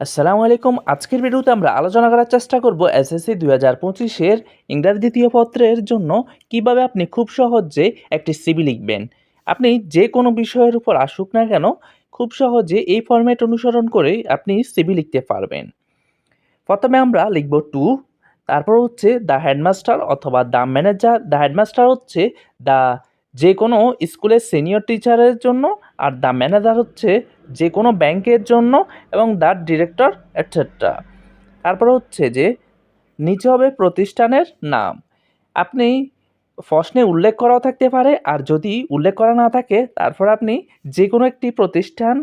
আসসালামু আলাইকুম। আজকের ভিডিওতে আমরা আলোচনা করার চেষ্টা করব এসএসসি দুই হাজার পঁচিশের ইংরাজি দ্বিতীয় পত্রের জন্য কীভাবে আপনি খুব সহজে একটি সিবি লিখবেন। আপনি যে কোনো বিষয়ের উপর আসুক না কেন, খুব সহজে এই ফর্ম্যাট অনুসরণ করেই আপনি সিবি লিখতে পারবেন। প্রথমে আমরা লিখব টু, তারপর হচ্ছে দ্য হেডমাস্টার অথবা দ্য ম্যানেজার। দ্য হেডমাস্টার হচ্ছে দ্য যে কোনো স্কুলের সিনিয়র টিচারের জন্য আর দ্য ম্যানেজার হচ্ছে যে কোনো ব্যাংকের জন্য এবং দ্য ডিরেক্টর এটসেট্রা তারপর হচ্ছে যে নিচে হবে প্রতিষ্ঠানের নাম। আপনি প্রশ্নে উল্লেখ করাও থাকতে পারে আর যদি উল্লেখ করা না থাকে, তারপর আপনি যে কোনো একটি প্রতিষ্ঠান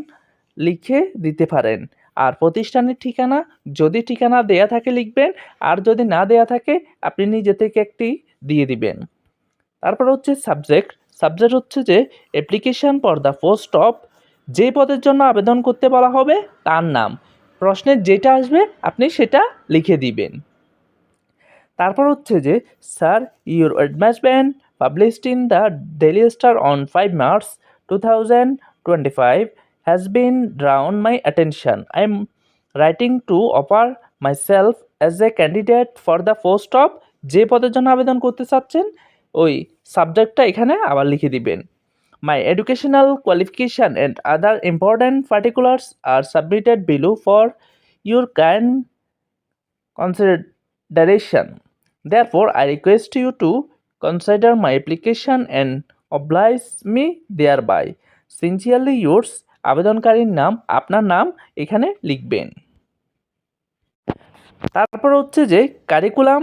লিখে দিতে পারেন। আর প্রতিষ্ঠানের ঠিকানা, যদি ঠিকানা দেয়া থাকে লিখবেন, আর যদি না দেয়া থাকে, আপনি নিজে থেকে একটি দিয়ে দিবেন। তারপর হচ্ছে সাবজেক্ট সাবজেক্ট হচ্ছে যে application for the post of যে পদের জন্য আবেদন করতে বলা হবে, তার নাম। প্রশ্নের যেটা আসবে, আপনি সেটা লিখে দিবেন। তারপর হচ্ছে যে sir your advancement published in the Daily Star on five March two thousand twenty five has been drawn my attention I am writing to offer myself as a candidate for the post of যে পদের জন্য আবেদন করতে চাচ্ছেন ওই সাবজেক্টটা এখানে আবার লিখে দিবেন। My educational qualification and other important particulars are submitted below for your kind consideration therefore I request you to consider my application and oblige me thereby sincerely yours আবেদনকারীর নাম, আপনার নাম এখানে লিখবেন। তারপর হচ্ছে যে কারিকুলাম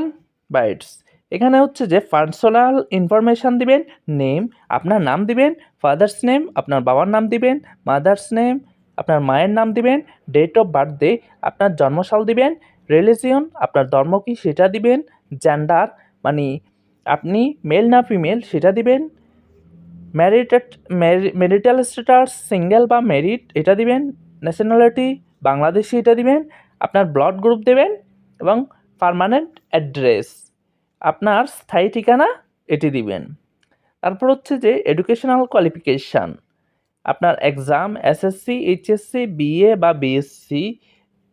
বাইটস এখানে হচ্ছে যে পার্সোনাল ইনফরমেশান দিবেন নেম আপনার নাম দিবেন ফাদার্স নেম আপনার বাবার নাম দিবেন মাদার্স নেম আপনার মায়ের নাম দিবেন ডেট অফ বার্থডে আপনার জন্মসাল দিবেন রিলিজিয়ন আপনার ধর্ম কী সেটা দিবেন জেন্ডার মানে আপনি মেল না ফিমেল সেটা দিবেন ম্যারিটেড ম্যারিটাল স্ট্যাটাস সিঙ্গেল বা মেরিট এটা দিবেন ন্যাশনালিটি বাংলাদেশি এটা দিবেন, আপনার ব্লাড গ্রুপ দেবেন এবং পার্মানেন্ট অ্যাড্রেস আপনার স্থায়ী ঠিকানা এটি দিবেন। তারপর হচ্ছে যে এডুকেশনাল কোয়ালিফিকেশান আপনার এক্সাম এসএসসি এইচএসসি বিএ বা বিএসসি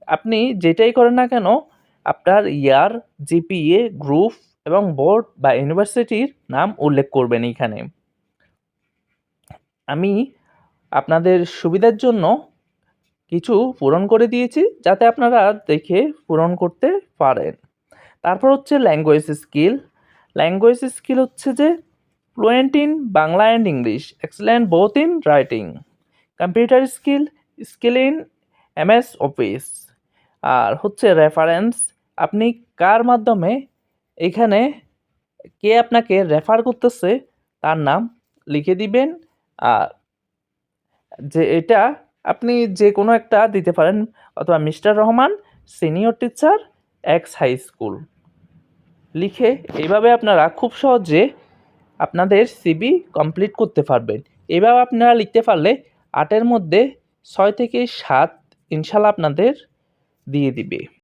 আপনি যেটাই করেন না কেন, আপনার ইয়ার জিপিএ গ্রুপ এবং বোর্ড বা ইউনিভার্সিটির নাম উল্লেখ করবেন এইখানে। আমি আপনাদের সুবিধার জন্য কিছু পূরণ করে দিয়েছি যাতে আপনারা দেখে পূরণ করতে পারেন। তারপর হচ্ছে ল্যাঙ্গুয়েজ স্কিল ল্যাঙ্গুয়েজ স্কিল হচ্ছে যে fluent in Bangla and English excellent both in writing computer skill skill in M S office আর হচ্ছে রেফারেন্স আপনি কার মাধ্যমে এখানে কে আপনাকে রেফার করতেছে, তার নাম লিখে দিবেন। আর যে এটা আপনি যে কোনো একটা দিতে পারেন, অথবা mister Rahman senior teacher ex high school লিখে এইভাবে আপনারা খুব সহজে আপনাদের সিবি কমপ্লিট করতে পারবেন। এভাবে আপনারা লিখতে পারলে আটের মধ্যে ছয় থেকে সাত ইনশাল্লাহ আপনাদের দিয়ে দিবে।